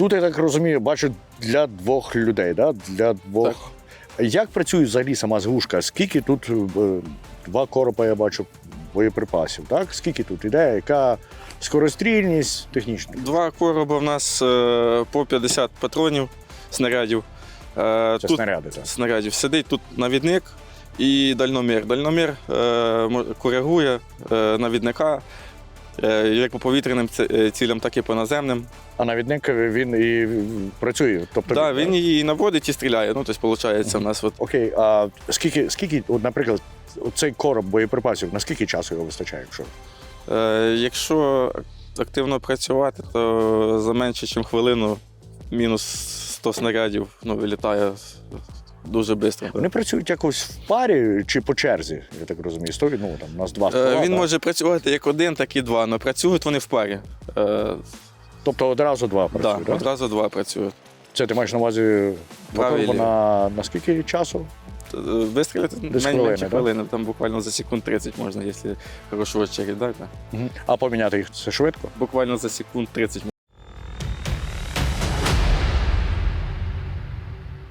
Тут я так розумію, бачу для двох людей, да? для двох. Як працює взагалі сама згушка? Скільки тут е, два коропа, я бачу, боєприпасів? Так? Скільки тут іде? Яка скорострільність технічна? Два короба в нас е, по 50 патронів, снарядів. Е, Це тут снаряди. Так. снарядів сидить тут навідник і дальномір. Дальномір коригує навідника як по повітряним е, цілям, так і по наземним. А навідник він і працює. Тобто, Так, він її наводить і стріляє. Ну, тобто, виходить, в нас от Окей, а скільки, скільки, от, наприклад, цей короб боєприпасів, наскільки часу його вистачає, якщо? Е, Якщо активно працювати, то за менше, ніж хвилину, мінус 100 снарядів ну, вилітає дуже швидко. Вони працюють якось в парі чи по черзі, я так розумію. Сто, ну, там, у нас два Е, Він так? може працювати як один, так і два, але працюють вони в парі. Е, Тобто одразу два Да, працюють, так? одразу два працюють. Це ти маєш на увазі на, на скільки часу? Е, Вистрілити менше хвилини, там буквально за секунд 30 можна, якщо хорошу очередь дати. А поміняти їх це швидко? Буквально за секунд 30